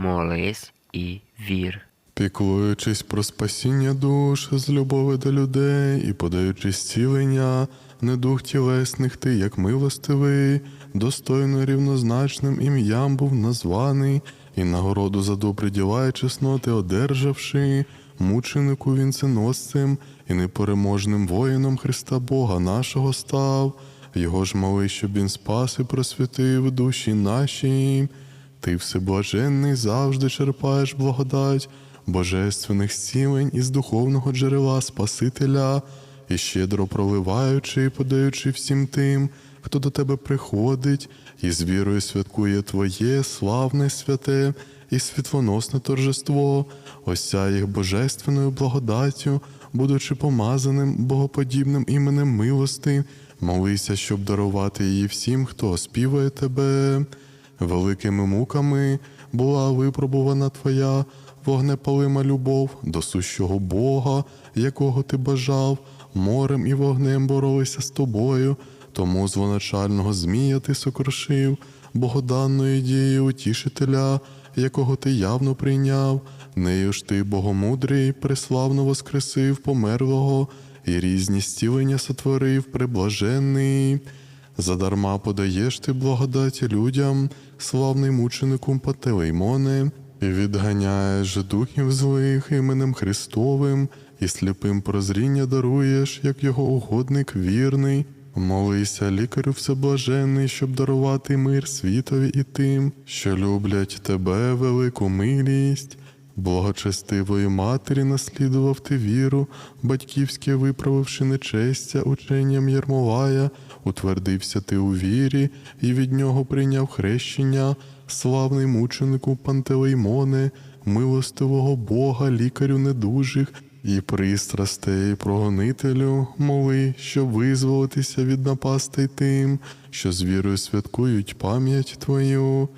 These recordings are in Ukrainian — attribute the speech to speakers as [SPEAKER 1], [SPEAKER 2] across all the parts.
[SPEAKER 1] молись і вір.
[SPEAKER 2] Піклуючись про спасіння душ з любові до людей і подаючи зцілення, не дух тілесних ти, як милостивий, достойно рівнозначним ім'ям був названий, і нагороду за добрі діла і чесноти одержавши, мученику вінценосцем і непереможним воїном Христа Бога нашого став. Його ж моли, щоб він спас і просвітив душі наші. Ти всеблаженний завжди черпаєш благодать божественних зцілень із духовного джерела Спасителя, і щедро проливаючи і подаючи всім тим, хто до тебе приходить, і з вірою святкує Твоє славне святе і світлоносне торжество, осяй їх божественною благодаттю, будучи помазаним богоподібним іменем милости, молися, щоб дарувати її всім, хто оспівує тебе. Великими муками була випробувана твоя вогнепалима любов до сущого Бога, якого ти бажав, морем і вогнем боролися з тобою, тому звоначального Змія ти сокрушив, богоданною дією утішителя, якого ти явно прийняв, нею ж ти, богомудрий, преславно воскресив померлого, і різні стілення сотворив приблажений. Задарма подаєш ти благодаті людям, славний мученику Пателеймоне, відганяєш духів злих іменем Христовим, і сліпим прозріння даруєш, як його угодник вірний. Молися, лікарю всеблажений, щоб дарувати мир світові і тим, що люблять тебе велику милість. Благочестивої матері наслідував ти віру, батьківське виправивши нечестя ученням Єрмолая, утвердився ти у вірі і від нього прийняв хрещення, славний мученику Пантелеймоне, милостивого Бога, лікарю недужих і пристрастей прогонителю, моли, щоб визволитися від напастей тим, що з вірою святкують пам'ять твою.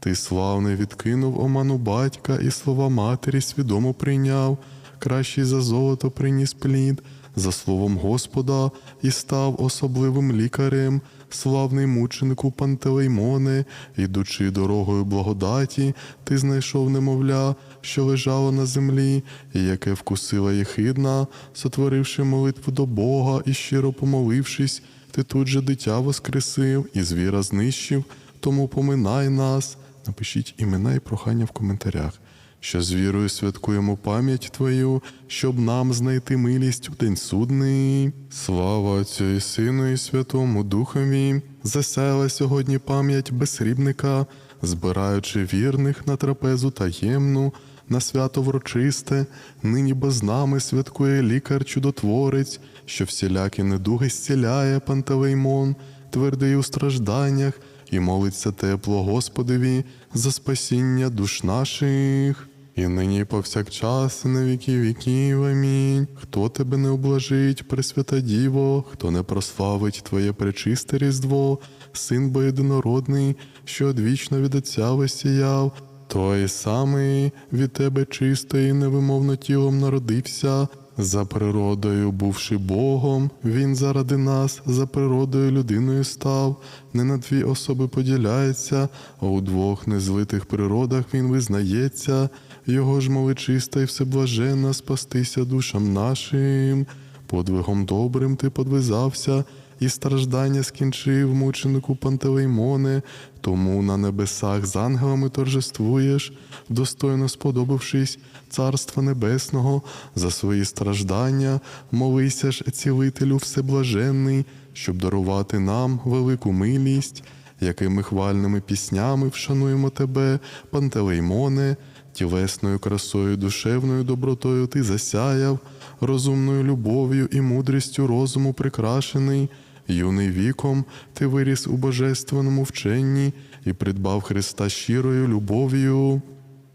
[SPEAKER 2] Ти славний відкинув оману батька і слова матері свідомо прийняв, кращий за золото приніс плід, за словом Господа і став особливим лікарем, славний мученику Пантелеймоне, ідучи дорогою благодаті, ти знайшов немовля, що лежало на землі, і яке вкусила єхидна, сотворивши молитву до Бога і щиро помолившись, ти тут же дитя воскресив і звіра знищив, тому поминай нас. Напишіть імена і прохання в коментарях, що з вірою святкуємо пам'ять Твою, щоб нам знайти милість у день судний. Слава Отцю і Сину, і Святому Духові, засяяла сьогодні пам'ять безсрібника, збираючи вірних на трапезу таємну, на свято врочисте, нині бо з нами святкує лікар чудотворець, що всілякі недуги зціляє Пантелеймон, твердий у стражданнях і молиться тепло Господові за спасіння душ наших. І нині і повсякчас, і на віки віків. Амінь. Хто тебе не облажить, Пресвята Діво, хто не прославить Твоє пречисте Різдво, син бо єдинородний, що одвічно від Отця висіяв, той самий від тебе чистий, невимовно тілом народився. За природою, бувши Богом, він заради нас, за природою людиною став, не на дві особи поділяється, а у двох незлитих природах він визнається, його ж моли чиста і всеблаженна спастися душам нашим. Подвигом добрим ти подвизався, і страждання скінчив мученику Пантелеймоне, тому на небесах з ангелами торжествуєш, достойно сподобавшись Царства Небесного, за свої страждання, молися ж, цілителю всеблаженний, щоб дарувати нам велику милість, якими хвальними піснями вшануємо тебе, Пантелеймоне, тілесною красою, душевною добротою ти засяяв, розумною любов'ю і мудрістю розуму прикрашений. Юний віком ти виріс у божественному вченні і придбав Христа щирою любов'ю.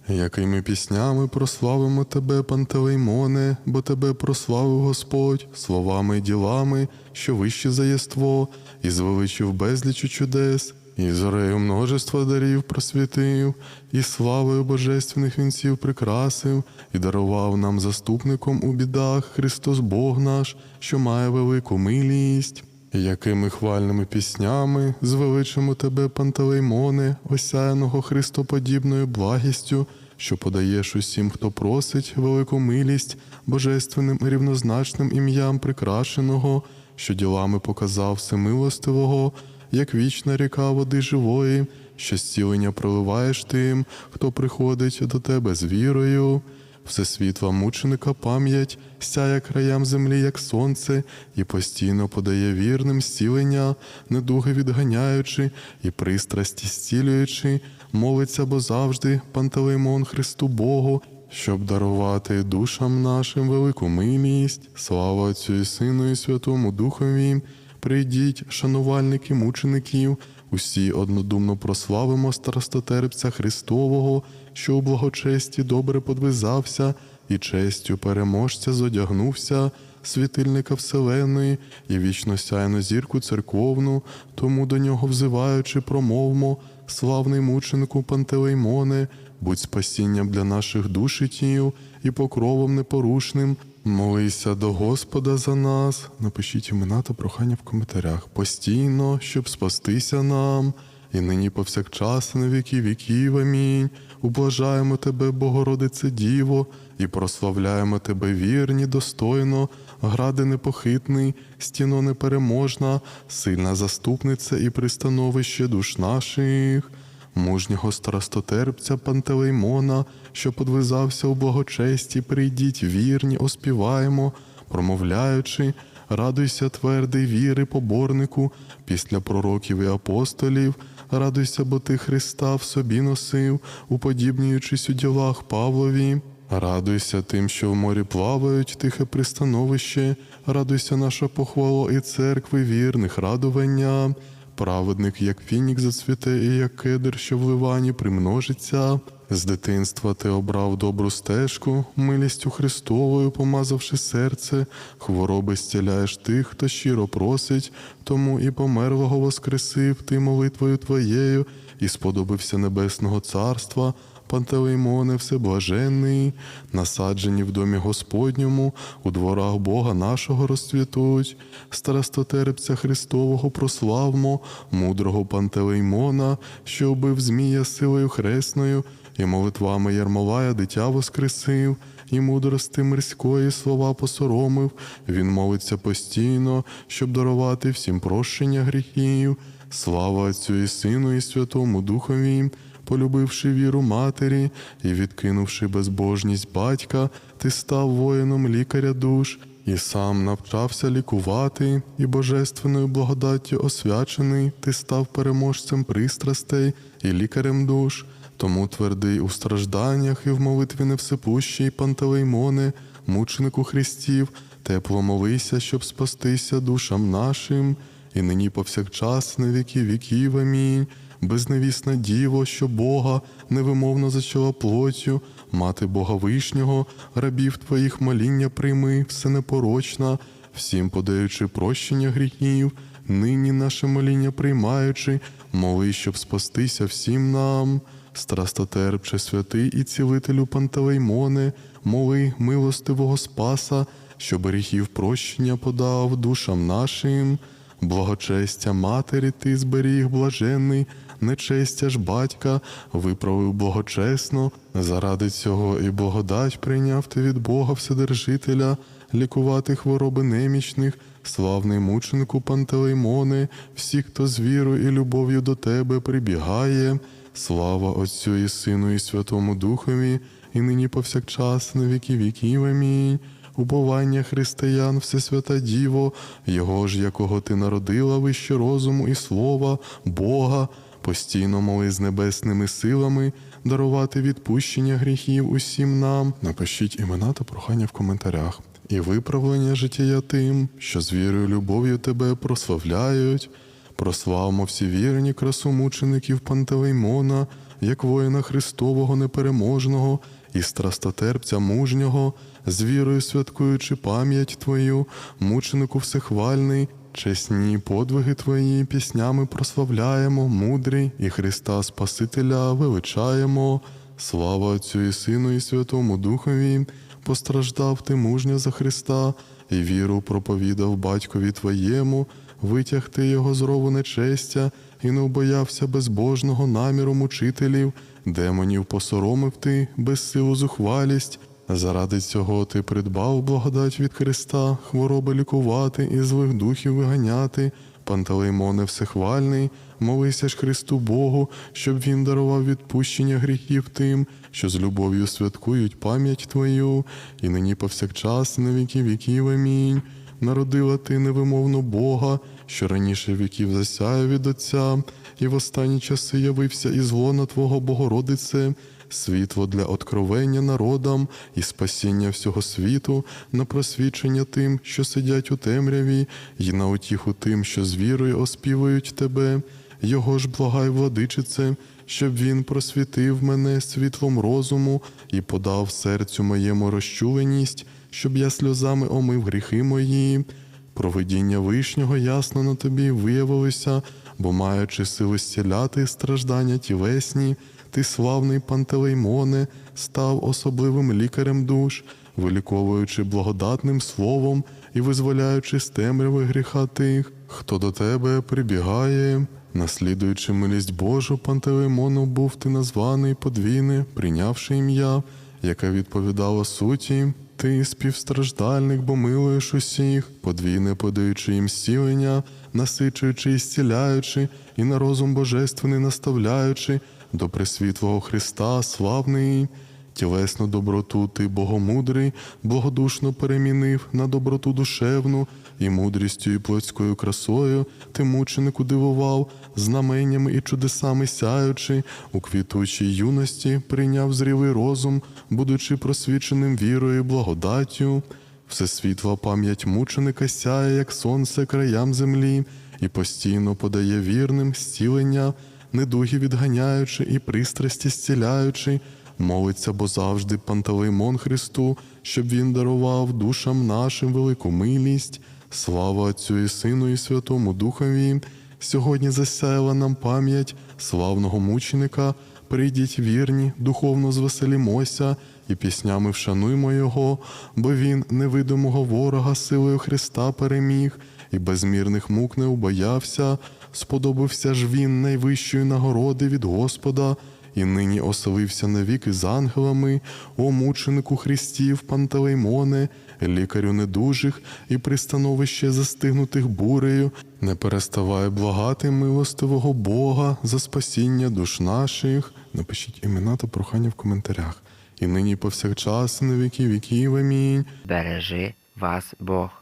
[SPEAKER 2] Якими піснями прославимо тебе, Пантелеймоне, бо тебе прославив Господь словами й ділами, що вище за єство, і звеличив безлічу чудес, і зорею множества дарів просвітив, і славою божественних вінців прикрасив, і дарував нам заступником у бідах Христос Бог наш, що має велику милість. Якими хвальними піснями звеличимо тебе, Пантелеймоне, осяяного Христоподібною благістю, що подаєш усім, хто просить велику милість, божественним рівнозначним ім'ям прикрашеного, що ділами показав всемилостивого, як вічна ріка води живої, що зцілення проливаєш тим, хто приходить до тебе з вірою. Всесвітла мученика пам'ять сяє краям землі, як сонце, і постійно подає вірним зцілення, недуги відганяючи і пристрасті зцілюючи, молиться бо завжди Пантелеймон Христу Богу, щоб дарувати душам нашим велику милість, слава Отцю і Сину і Святому Духові. Прийдіть, шанувальники мучеників, усі однодумно прославимо старостотерпця Христового, що у благочесті добре подвизався, і честю переможця зодягнувся, світильника Вселеної і вічно сяйну зірку церковну, тому до нього взиваючи, промовмо, славний мученику Пантелеймоне, будь спасінням для наших душ і тіл і покровом непорушним. Молися до Господа за нас. Напишіть імена та прохання в коментарях. Постійно, щоб спастися нам, і нині повсякчас на віки віків. Амінь. Ублажаємо тебе, Богородице Діво, і прославляємо тебе вірні, достойно, гради непохитний, стіно непереможна, сильна заступниця і пристановище душ наших мужнього старостотерпця Пантелеймона, що подвизався у благочесті, прийдіть вірні, оспіваємо, промовляючи, радуйся, твердий віри, поборнику, після пророків і апостолів, радуйся, бо ти Христа в собі носив, уподібнюючись у ділах Павлові. Радуйся тим, що в морі плавають, тихе пристановище, радуйся, наша похвала і церкви вірних радування. Праведник, як фінік зацвіте, і як кедр, що в ливані примножиться. З дитинства ти обрав добру стежку, милістю Христовою, помазавши серце, хвороби зціляєш тих, хто щиро просить, тому і померлого воскресив ти молитвою твоєю, і сподобився небесного царства. Пантелеймоне всеблаженний, насаджені в домі Господньому, у дворах Бога нашого розцвітуть, старостотерпця Христового прославмо, мудрого Пантелеймона, що убив Змія силою хресною, і молитвами Ярмолая дитя воскресив, і мудрости мирської слова посоромив. Він молиться постійно, щоб дарувати всім прощення гріхів. Слава Отцю і Сину, і Святому Духові полюбивши віру матері і відкинувши безбожність батька, ти став воїном лікаря душ, і сам навчався лікувати, і божественною благодаттю освячений, ти став переможцем пристрастей і лікарем душ. Тому твердий у стражданнях і в молитві невсипущій Пантелеймоне, мученику Христів, тепло молися, щоб спастися душам нашим, і нині повсякчас на віки віків. Амінь безневісна діво, що Бога невимовно зачала плоттю, мати Бога Вишнього, рабів твоїх моління прийми, все непорочна, всім подаючи прощення гріхів, нині наше моління приймаючи, моли, щоб спастися всім нам. Страстотерпче святий і цілителю Пантелеймоне, моли милостивого Спаса, щоб гріхів прощення подав душам нашим. Благочестя матері ти зберіг блаженний, нечестя ж батька виправив благочесно. Заради цього і благодать прийняв ти від Бога Вседержителя, лікувати хвороби немічних, славний мученику Пантелеймоне, всі, хто з вірою і любов'ю до тебе прибігає. Слава Отцю і Сину, і Святому Духові, і нині повсякчас на віки віків. Амінь. Уповання християн, Всесвята Діво, Його ж, якого ти народила вище розуму і слова, Бога, постійно моли з небесними силами дарувати відпущення гріхів усім нам. Напишіть імена та прохання в коментарях. І виправлення життя тим, що з вірою любов'ю тебе прославляють. Прославмо всі вірні красу мучеників Пантелеймона, як воїна Христового непереможного і страстотерпця мужнього, з вірою святкуючи пам'ять Твою, мученику всехвальний, чесні подвиги Твої, піснями прославляємо, мудрий і Христа Спасителя величаємо. Слава Отцю і Сину, і Святому Духові, постраждав ти мужньо за Христа, і віру проповідав батькові Твоєму, витяг ти його з рову нечестя, і не убоявся безбожного наміру мучителів, демонів посоромив ти, безсилу зухвалість. Заради цього ти придбав благодать від Христа, хвороби лікувати і злих духів виганяти. Пантелеймоне всехвальний, молися ж Христу Богу, щоб Він дарував відпущення гріхів тим, що з любов'ю святкують пам'ять Твою, і нині повсякчас на віки віків. Амінь. Народила ти невимовно Бога, що раніше віків засяяв від Отця, і в останні часи явився із лона Твого Богородице, світло для откровення народам і спасіння всього світу, на просвічення тим, що сидять у темряві, і на утіху тим, що з вірою оспівують тебе. Його ж благай, владичице, щоб він просвітив мене світлом розуму і подав серцю моєму розчуленість, щоб я сльозами омив гріхи мої. Провидіння вишнього ясно на тобі виявилося, бо маючи сили зціляти страждання тілесні, ти, славний Пантелеймоне, став особливим лікарем душ, виліковуючи благодатним словом і визволяючи з темряви гріха тих, хто до тебе прибігає. Наслідуючи милість Божу, Пантелеймону був ти названий подвійне, прийнявши ім'я, яке відповідало суті. Ти співстраждальник, бо милуєш усіх, подвійне подаючи їм зцілення, насичуючи і зціляючи, і на розум божественний наставляючи, до пресвітлого Христа, славний. Тілесну доброту ти богомудрий, благодушно перемінив на доброту душевну, і мудрістю, і плотською красою ти мученику дивував, знаменнями і чудесами сяючи, у квітучій юності прийняв зрілий розум, будучи просвіченим вірою і благодаттю. Всесвітла пам'ять мученика сяє, як сонце краям землі, і постійно подає вірним зцілення, недуги відганяючи і пристрасті зціляючи, молиться, бо завжди Пантелеймон Христу, щоб він дарував душам нашим велику милість. Слава Отцю і Сину і Святому Духові. Сьогодні засяяла нам пам'ять славного мученика. Прийдіть вірні, духовно звеселімося і піснями вшануймо Його, бо Він невидимого ворога силою Христа переміг, і безмірних мук не убоявся. Сподобався ж він найвищої нагороди від Господа, і нині оселився навіки з ангелами, о мученику Христів, Пантелеймоне, лікарю недужих і пристановище застигнутих бурею, не переставай благати милостивого Бога за спасіння душ наших. Напишіть імена та прохання в коментарях. І нині повсякчас, і на віки віків. Амінь.
[SPEAKER 1] Бережи вас Бог.